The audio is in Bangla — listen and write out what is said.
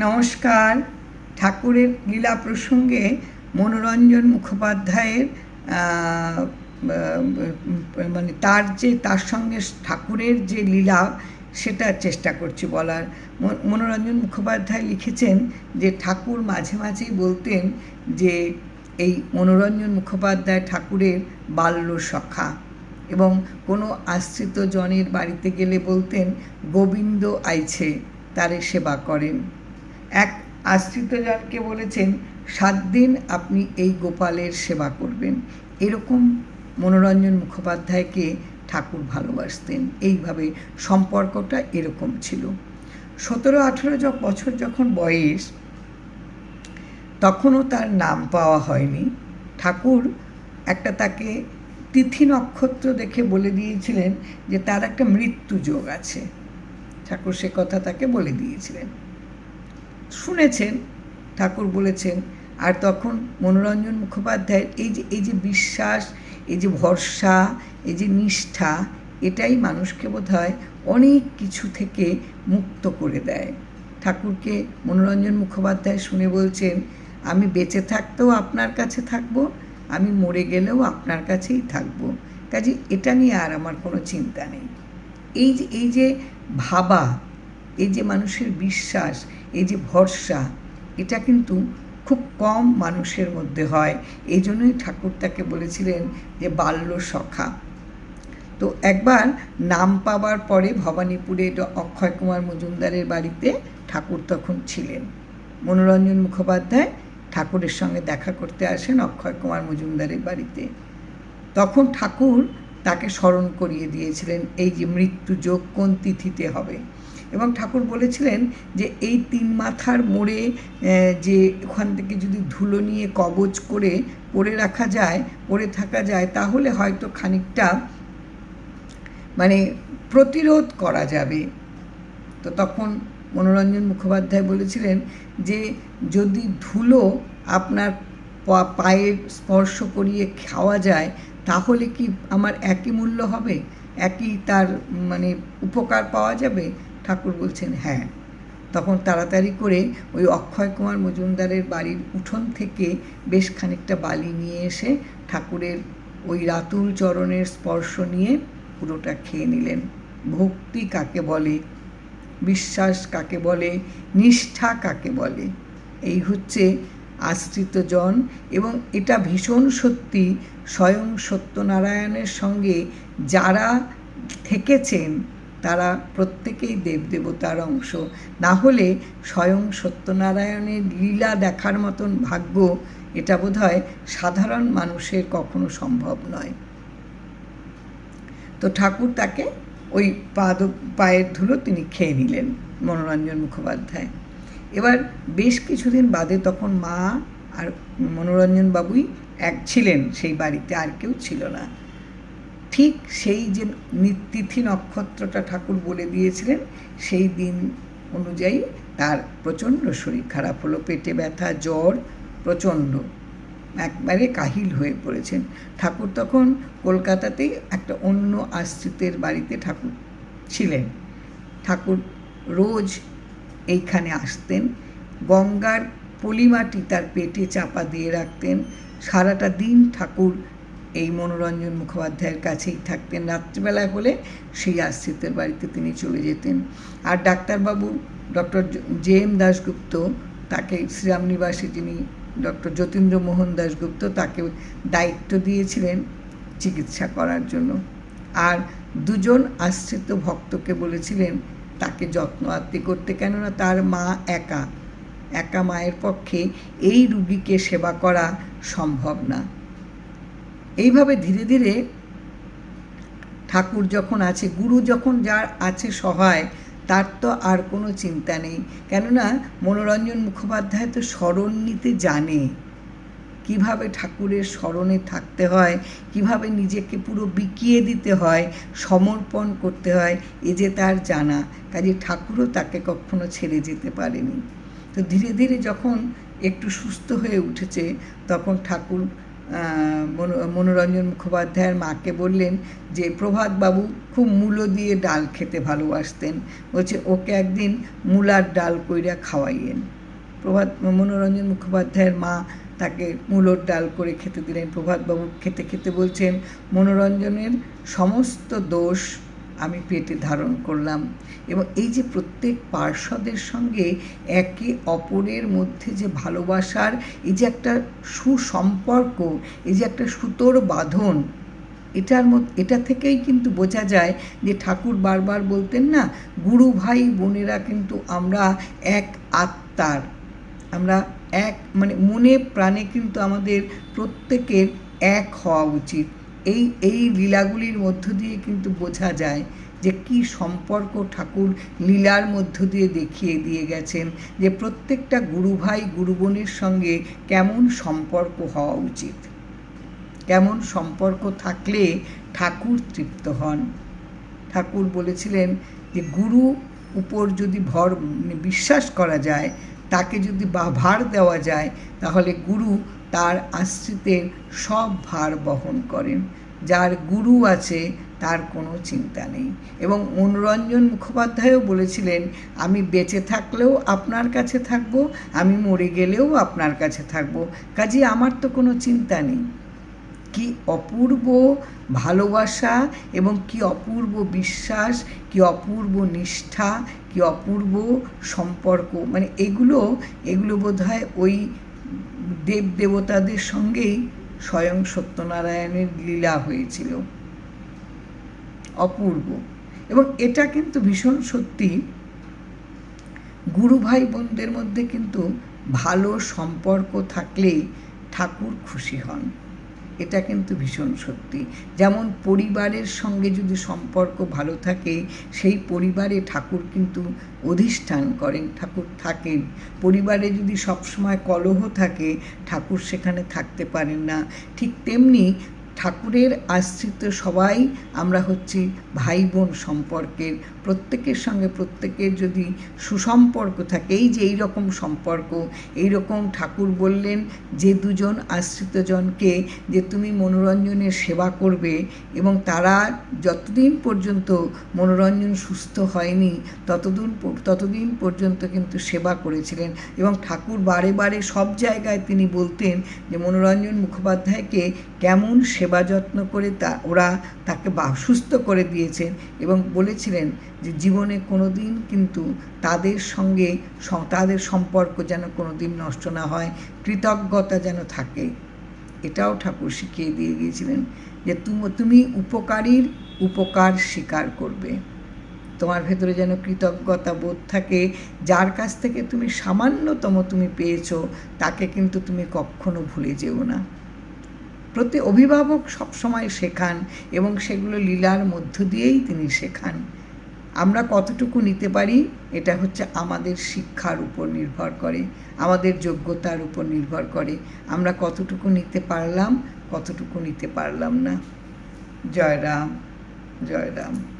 নমস্কার। ঠাকুরের লীলা প্রসঙ্গে মনোরঞ্জন মুখোপাধ্যায়ের মানে তার যে, তার সঙ্গে ঠাকুরের যে লীলা, সেটা চেষ্টা করছি বলার। মনোরঞ্জন মুখোপাধ্যায় লিখেছেন যে, ঠাকুর মাঝে মাঝেই বলতেন যে, এই মনোরঞ্জন মুখোপাধ্যায় ঠাকুরের বাল্য সখা এবং কোনো আশ্রিত জনের বাড়িতে গেলে বলতেন, গোবিন্দ আইছে, তারে সেবা করেন। এক আশ্রিত জনকে বলেছেন, সাত দিন আপনি এই গোপালের সেবা করবেন। এরকম মনোরঞ্জন মুখোপাধ্যায়কে ঠাকুর ভালোবাসতেন। এইভাবে সম্পর্কটা এরকম ছিল। সতেরো আঠেরো বছর যখন বয়স, তখনও তার নাম পাওয়া হয়নি। ঠাকুর একটা তাকে তিথি নক্ষত্র দেখে বলে দিয়েছিলেন যে তার একটা মৃত্যু যোগ আছে। ঠাকুর সে কথা তাকে বলে দিয়েছিলেন। শুনেছেন, ঠাকুর বলেছেন, আর তখন মনোরঞ্জন মুখোপাধ্যায়ের এই যে এই যে বিশ্বাস, এই যে ভরসা, এই যে নিষ্ঠা, এটাই মানুষকে বোধ হয় অনেক কিছু থেকে মুক্ত করে দেয়। ঠাকুরকে মনোরঞ্জন মুখোপাধ্যায় শুনে বলছেন, আমি বেঁচে থাকতেও আপনার কাছে থাকব, আমি মরে গেলেও আপনার কাছেই থাকব। কাজে এটা নিয়ে আর আমার কোনো চিন্তা নেই। এই যে এই যে ভাবা, এই যে মানুষের বিশ্বাস এই যে ভরসা, এটা কিন্তু খুব কম মানুষের মধ্যে হয়। এই জন্যই ঠাকুর তাকে বলেছিলেন যে বাল্য সখা। তো একবার নাম পাওয়ার পরে ভবানীপুরে অক্ষয় কুমার মজুমদারের বাড়িতে ঠাকুর তখন ছিলেন। মনোরঞ্জন মুখোপাধ্যায় ঠাকুরের সঙ্গে দেখা করতে আসেন অক্ষয় কুমার মজুমদারের বাড়িতে। তখন ঠাকুর তাকে স্মরণ করিয়ে দিয়েছিলেন, এই যে মৃত্যু যোগ কোন তিথিতে হবে? এবং ঠাকুর বলেছিলেন যে এই তিন মাথার মোড়ে যে ওখান থেকে যদি ধুলো নিয়ে কবচ করে পরে রাখা যায়, পরে থাকা যায়, তাহলে হয়তো খানিকটা মানে প্রতিরোধ করা যাবে। তো তখন মনোরঞ্জন মুখোপাধ্যায় বলেছিলেন যে যদি ধুলো আপনার পা- পায়ের স্পর্শ করিয়ে খাওয়া যায়, তাহলে কি আমার একই মূল্য হবে? একই তার মানে উপকার পাওয়া যাবে? ঠাকুর বলছেন হ্যাঁ। তখন তাড়াতাড়ি করে ওই অক্ষয় কুমার মজুমদারের বাড়ির উঠোন থেকে বেশ খানিকটা বালি নিয়ে এসে ঠাকুরের ওই রাতুল চরণের স্পর্শ নিয়ে পুরোটা খেয়ে নিলেন। ভক্তি কাকে বলে? বিশ্বাস কাকে বলে? নিষ্ঠা কাকে বলে? এই হচ্ছে আশ্রিত জন এবং এটা ভীষণ সত্যি স্বয়ং সত্যনারায়ণের সঙ্গে যারা থেকেছেন তারা প্রত্যেকেই দেবদেবতার অংশ। না হলে স্বয়ং সত্যনারায়ণের লীলা দেখার মতন ভাগ্য এটা বোধহয় সাধারণ মানুষের কখনো সম্ভব নয়। তো ঠাকুর তাকে ওই পাদ, পায়ের ধুলো তিনি খেয়ে নিলেন মনোরঞ্জন মুখোপাধ্যায়। এবার বেশ কিছুদিন বাদে তখন মা আর মনোরঞ্জন বাবুই এক ছিলেন সেই বাড়িতে, আর কেউ ছিল না। ঠিক সেই যে তিথি নক্ষত্রটা ঠাকুর বলে দিয়েছিলেন, সেই দিন অনুযায়ী তার প্রচণ্ড শরীর খারাপ হলো, পেটে ব্যথা, জ্বর প্রচণ্ড। একবারে কাহিল হয়ে পড়েছেন। ঠাকুর তখন কলকাতাতেই একটা অন্য আশ্রিতের বাড়িতে ঠাকুর ছিলেন। ঠাকুর রোজ এইখানে আসতেন, গঙ্গার পলিমাটি তার পেটে চাপা দিয়ে রাখতেন, সারাটা দিন ঠাকুর এই মনোরঞ্জন মুখোপাধ্যায়ের কাছেই থাকতেন। রাত্রিবেলা হলে সেই আশ্রিতের বাড়িতে তিনি চলে যেতেন। আর ডাক্তারবাবু ডক্টর জে এম দাশগুপ্ত তাকে শ্রীরামনিবাসে যিনি ডক্টর যতীন্দ্র মোহন দাশগুপ্ত তাকে দায়িত্ব দিয়েছিলেন চিকিৎসা করার জন্য। আর দুজন আশ্রিত ভক্তকে বলেছিলেন, তাকে যত্ন আত্মি করতে। কেননা তার মা একা একা মায়ের পক্ষে এই রুগীকে সেবা করা সম্ভব না। এইভাবে ধীরে ধীরে ঠাকুর যখন আছে, গুরু যখন যার আছে সহায়, তার তো আর কোনো চিন্তা নেই। কেননা মনোরঞ্জন মুখোপাধ্যায় তো স্মরণ নিতে জানে। কীভাবে ঠাকুরের স্মরণে থাকতে হয়, কীভাবে নিজেকে পুরো বিকিয়ে দিতে হয়, সমর্পণ করতে হয়, এ যে তার জানা। কাজে ঠাকুরও তাকে কখনো ছেড়ে যেতে পারেনি। তো ধীরে ধীরে যখন একটু সুস্থ হয়ে উঠেছে, তখন ঠাকুর মনোরঞ্জন মুখোপাধ্যায়ের মাকে বললেন যে, প্রভাতবাবু খুব মূলো দিয়ে ডাল খেতে ভালোবাসতেন। বলছে, ওকে একদিন মূলার ডাল কইরা খাওয়াইয়েন। প্রভাত, মনোরঞ্জন মুখোপাধ্যায়ের মা তাকে মূলোর ডাল করে খেতে দিলেন। প্রভাতবাবু খেতে খেতে বলছেন, মনোরঞ্জনের সমস্ত দোষ আমি পেটে ধারণ করলাম। এবং এই যে প্রত্যেক পার্শ্বদের সঙ্গে একে অপরের মধ্যে যে ভালোবাসার এই যে একটা সুসম্পর্ক, এই যে একটা সুতোর বাঁধন, এটার মধ্যে এটা থেকেই কিন্তু বোঝা যায় যে ঠাকুর বারবার বলতেন না, গুরু ভাই বোনেরা কিন্তু আমরা এক আত্মার। আমরা এক মানে মনে প্রাণে কিন্তু আমাদের প্রত্যেকের এক হওয়া উচিত। এই এই লীলাগুলির মধ্য দিয়ে কিন্তু বোঝা যায় যে কি সম্পর্ক ঠাকুর লীলার মধ্য দিয়ে দেখিয়ে দিয়ে গেছেন যে প্রত্যেকটা গুরু ভাই গুরু বোনের সঙ্গে কেমন সম্পর্ক হওয়া উচিত। কেমন সম্পর্ক থাকলে ঠাকুর তৃপ্ত হন। ঠাকুর বলেছিলেন যে গুরু উপর যদি ভর বিশ্বাস করা যায়, তাকে যদি বা, ভার দেওয়া যায়, তাহলে গুরু তার আশ্রিতের সব ভার বহন করেন, যার গুরু আছে তার কোনো চিন্তা নেই। এবং মনোরঞ্জন মুখোপাধ্যায়ও বলেছিলেন, আমি বেঁচে থাকলেও আপনার কাছে থাকব, আমি মরে গেলেও আপনার কাছে থাকব। কাজে আমার তো কোনো চিন্তা নেই। কি অপূর্ব ভালোবাসা এবং কি অপূর্ব বিশ্বাস, কি অপূর্ব নিষ্ঠা, কি অপূর্ব সম্পর্ক। মানে এগুলো এগুলো বোধ হয় ওই দেব দেবতাদের সঙ্গেই স্বয়ং সত্যনারায়ণের লীলা হয়েছিল। অপূর্ব। এবং এটা কিন্তু ভীষণ সত্যি। গুরু ভাই বোনদের মধ্যে কিন্তু ভালো সম্পর্ক থাকলেই ঠাকুর খুশি হন। এটা কিন্তু ভীষণ সত্যি। যেমন পরিবারের সঙ্গে যদি সম্পর্ক ভালো থাকে, সেই পরিবারে ঠাকুর কিন্তু অধিষ্ঠান করেন, ঠাকুর থাকেন। পরিবারে যদি সবসময় কলহ থাকে, ঠাকুর সেখানে থাকতে পারেন না। ঠিক তেমনি ঠাকুরের আশ্রিত সবাই আমরা হচ্ছি ভাই বোন সম্পর্কের প্রত্যেকের সঙ্গে প্রত্যেকের যদি সুসম্পর্ক থাকে, এই যে এই রকম সম্পর্ক, এই রকম ঠাকুর বললেন যে দুজন আশ্রিতজনকে যে তুমি মনোরঞ্জনের সেবা করবে এবং তারা যতদিন পর্যন্ত মনোরঞ্জন সুস্থ হয়নি ততদিন ততদিন পর্যন্ত কিন্তু সেবা করেছিলেন এবং ঠাকুর বারে বারে সব জায়গায় তিনি বলতেন যে মনোরঞ্জন মুখোপাধ্যায়কে কেমন সেবা যত্ন করে তা, ওরা তাকে সুস্থ করে দিয়েছেন এবং বলেছিলেন যে জীবনে কোনো দিন কিন্তু তাদের সঙ্গে তাদের সম্পর্ক যেন কোনো দিন নষ্ট না হয়, কৃতজ্ঞতা যেন থাকে। এটাও ঠাকুর শিখিয়ে দিয়ে গিয়েছিলেন যে তুম- উপকারীর উপকার স্বীকার করবে। তোমার ভেতরে যেন কৃতজ্ঞতা বোধ থাকে, যার কাছ থেকে তুমি সামান্যতম তুমি পেয়েছ, তাকে কিন্তু তুমি কখনো ভুলে যেও না। প্রতি অভিভাবক সবসময় শেখান এবং সেগুলো লীলার মধ্য দিয়েই তিনি শেখান। আমরা কতটুকু নিতে পারি, এটা হচ্ছে আমাদের শিক্ষার উপর নির্ভর করে, আমাদের যোগ্যতার উপর নির্ভর করে। আমরা কতটুকু নিতে পারলাম, কতটুকু নিতে পারলাম না। জয় রাম জয় রাম।